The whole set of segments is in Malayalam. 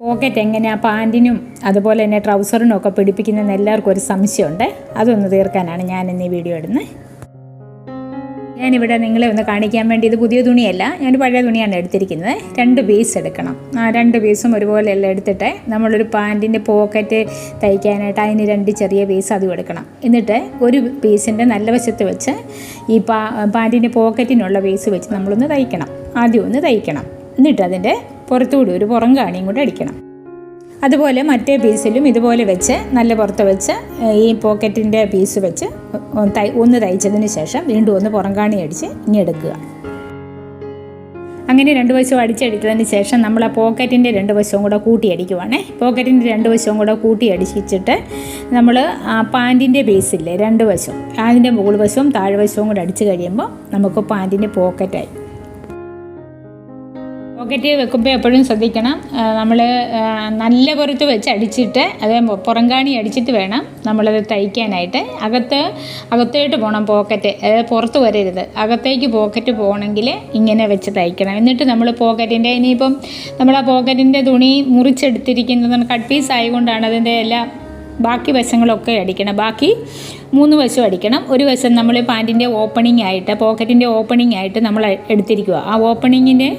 പോക്കറ്റ് എങ്ങനെയാണ് പാന്റിനും അതുപോലെ തന്നെ ട്രൗസറിനും ഒക്കെ പിടിപ്പിക്കുന്നതെന്ന് എല്ലാവർക്കും ഒരു സംശയമുണ്ട്. അതൊന്ന് തീർക്കാനാണ് ഞാൻ ഇന്ന് ഈ വീഡിയോ ഇടുന്നത്. ഞാനിവിടെ നിങ്ങളെ ഒന്ന് കാണിക്കാൻ വേണ്ടി ഇത് പുതിയ തുണിയല്ല ഞാനൊരു പഴയ തുണിയാണ് എടുത്തിരിക്കുന്നത്. രണ്ട് പീസ് എടുക്കണം. ആ രണ്ട് പീസും ഒരുപോലെയല്ല എടുത്തിട്ട്. നമ്മളൊരു പാന്റിന്റെ പോക്കറ്റ് തയ്ക്കാനായിട്ട് അതിന് രണ്ട് ചെറിയ പീസ് അതും എടുക്കണം. എന്നിട്ട് ഒരു പീസിന്റെ നല്ല വശത്ത് വെച്ച് ഈ പാ പാന്റിന്റെ പോക്കറ്റിനുള്ള പീസ് വെച്ച് നമ്മളൊന്ന് തയ്ക്കണം. ആദ്യം ഒന്ന് തയ്ക്കണം. എന്നിട്ട് അതിന്റെ പുറത്തുകൂടി ഒരു പുറം കാണിയും കൂടെ അടിക്കണം. അതുപോലെ മറ്റേ പീസിലും ഇതുപോലെ വെച്ച് നല്ല പുറത്ത് വെച്ച് ഈ പോക്കറ്റിന്റെ പീസ് വെച്ച് തൈ ഒന്ന് തയ്ച്ചതിന് ശേഷം വീണ്ടും ഒന്ന് പുറം കാണി അടിച്ച് ഇനി എടുക്കുക. അങ്ങനെ രണ്ട് വശവും അടിച്ചെടുത്തതിന് ശേഷം നമ്മൾ ആ പോക്കറ്റിന്റെ രണ്ട് വശവും കൂടെ കൂട്ടി അടിക്കുവാണേ. പോക്കറ്റിന്റെ രണ്ട് വശവും കൂടെ കൂട്ടി അടിച്ചിട്ട് നമ്മൾ ആ പാന്റിന്റെ ബേസില്ലേ രണ്ട് വശവും അതിന്റെ മുകൾ വശവും താഴ്വശവും കൂടെ അടിച്ച് കഴിയുമ്പോൾ നമുക്ക് പാന്റിന്റെ പോക്കറ്റായി പോക്കറ്റ് വെക്കുമ്പോൾ എപ്പോഴും ശ്രദ്ധിക്കണം. നമ്മൾ നല്ല പുറത്ത് വെച്ച് അടിച്ചിട്ട് അത് പുറങ്കാണി അടിച്ചിട്ട് വേണം നമ്മളത് തയ്ക്കാനായിട്ട്. അകത്ത് അകത്തോട്ട് പോകണം പോക്കറ്റ്. അതായത് പുറത്ത് വരരുത്. അകത്തേക്ക് പോക്കറ്റ് പോകണമെങ്കിൽ ഇങ്ങനെ വെച്ച് തയ്ക്കണം. എന്നിട്ട് നമ്മൾ പോക്കറ്റിന്റെ ഇനിയിപ്പം നമ്മൾ ആ പോക്കറ്റിന്റെ തുണി മുറിച്ചെടുത്തിരിക്കുന്നത് കട്ട് പീസ് ആയതുകൊണ്ടാണ് അതിന്റെ എല്ലാ ബാക്കി വശങ്ങളൊക്കെ അടിക്കണം. ബാക്കി മൂന്ന് വശം അടിക്കണം. ഒരു വശം നമ്മൾ പാന്റിന്റെ ഓപ്പണിംഗ് ആയിട്ട് പോക്കറ്റിന്റെ ഓപ്പണിംഗ് ആയിട്ട് നമ്മൾ എടുത്തിരിക്കുക ആ ഓപ്പണിങ്ങിന്റെ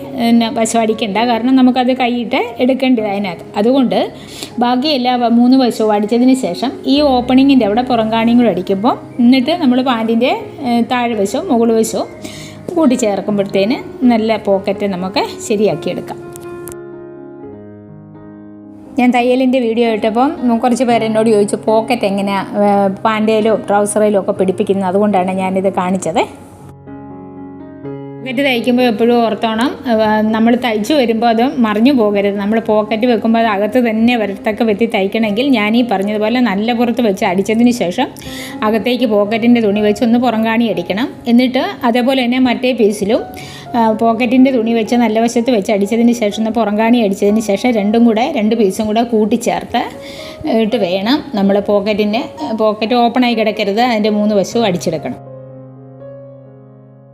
വശം അടിക്കണ്ട. കാരണം നമുക്കത് കൈയിട്ട് എടുക്കേണ്ടത് അതിനകത്ത്. അതുകൊണ്ട് ബാക്കി എല്ലാ മൂന്ന് വശവും അടിച്ചതിന് ശേഷം ഈ ഓപ്പണിങ്ങിന്റെ അവിടെ പുറംകാണിയും കൂടെ അടിക്കുമ്പോൾ എന്നിട്ട് നമ്മൾ പാന്റിന്റെ താഴെ വശവും മുകൾ വശവും കൂട്ടിച്ചേർക്കുമ്പോഴത്തേന് നല്ല പോക്കറ്റ് നമുക്ക് ശരിയാക്കിയെടുക്കാം. ഞാൻ തയ്യലിന്റെ വീഡിയോ ഇട്ടപ്പം കുറച്ച് പേര് എന്നോട് ചോദിച്ചു പോക്കറ്റ് എങ്ങനെയാണ് പാന്റയിലോ ട്രൗസറിലോ ഒക്കെ പിടിപ്പിക്കുന്നത്? അതുകൊണ്ടാണ് ഞാനിത് കാണിച്ചത്. പോക്കറ്റ് തയ്ക്കുമ്പോൾ എപ്പോഴും ഓർത്തോണം. നമ്മൾ തയ്ച്ചു വരുമ്പോൾ അത് മറിഞ്ഞു പോകരുത്. നമ്മൾ പോക്കറ്റ് വെക്കുമ്പോൾ അത് അകത്ത് തന്നെ വരത്തക്ക വെത്തി തയ്ക്കണമെങ്കിൽ ഞാൻ ഈ പറഞ്ഞതുപോലെ നല്ല പുറത്ത് വെച്ച് അടിച്ചതിന് ശേഷം അകത്തേക്ക് പോക്കറ്റിന്റെ തുണി വെച്ച് ഒന്ന് പുറംകാണി അടിക്കണം. എന്നിട്ട് അതേപോലെ തന്നെ മറ്റേ പീസിലും പോക്കറ്റിന്റെ തുണി വെച്ച് നല്ല വശത്ത് വെച്ച് അടിച്ചതിന് ശേഷം പുറംകാണി അടിച്ചതിന് ശേഷം രണ്ടും കൂടെ രണ്ട് പീസും കൂടെ കൂട്ടിച്ചേർത്ത് ഇട്ട് വേണം. നമ്മൾ പോക്കറ്റിന്റെ പോക്കറ്റ് ഓപ്പണായി കിടക്കരുത്. അതിന്റെ മൂന്ന് വശവും അടിച്ചെടുക്കണം.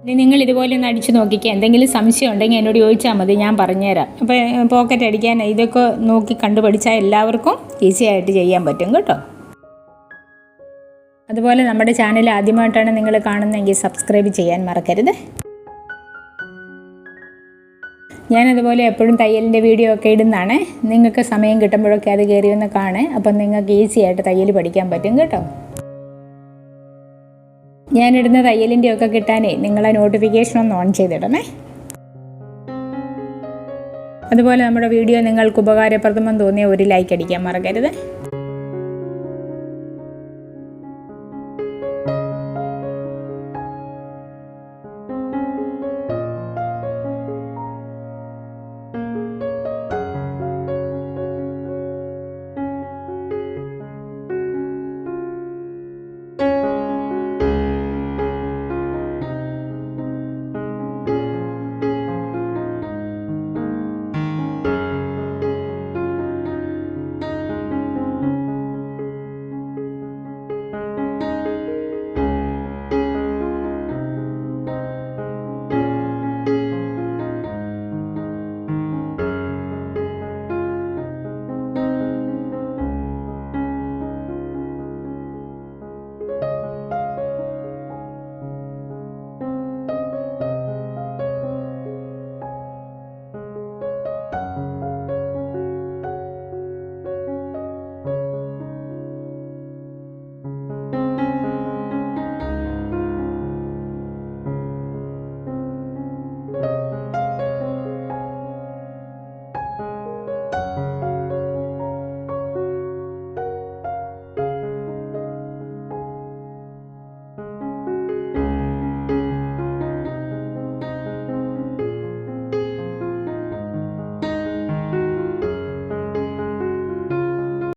ഇനി നിങ്ങൾ ഇതുപോലെ ഒന്ന് അടിച്ചു നോക്കിക്കുക എന്തെങ്കിലും സംശയം ഉണ്ടെങ്കിൽ എന്നോട് ചോദിച്ചാൽ മതി ഞാൻ പറഞ്ഞുതരാം. അപ്പോൾ പോക്കറ്റ് അടിക്കാൻ ഇതൊക്കെ നോക്കി കണ്ടുപഠിച്ചാൽ എല്ലാവർക്കും ഈസി ആയിട്ട് ചെയ്യാൻ പറ്റും കേട്ടോ. അതുപോലെ നമ്മുടെ ചാനൽ ആദ്യമായിട്ടാണ് നിങ്ങൾ കാണുന്നതെങ്കിൽ സബ്സ്ക്രൈബ് ചെയ്യാൻ മറക്കരുത്. ഞാനതുപോലെ എപ്പോഴും തയ്യലിന്റെ വീഡിയോ ഒക്കെ ഇടുന്നതാണ്. നിങ്ങൾക്ക് സമയം കിട്ടുമ്പോഴൊക്കെ അത് കയറി ഒന്ന് കാണേ അപ്പം നിങ്ങൾക്ക് ഈസി ആയിട്ട് തയ്യൽ പഠിക്കാൻ പറ്റും കേട്ടോ. ഞാനിടുന്ന തയ്യലിന്റെ ഒക്കെ കിട്ടാനേ നിങ്ങളെ നോട്ടിഫിക്കേഷൻ ഒന്ന് ഓൺ ചെയ്തിടണേ. അതുപോലെ നമ്മുടെ വീഡിയോ നിങ്ങൾക്ക് ഉപകാരപ്രദമെന്ന് തോന്നിയ ഒരു ലൈക്ക് അടിക്കാൻ മറക്കരുത്.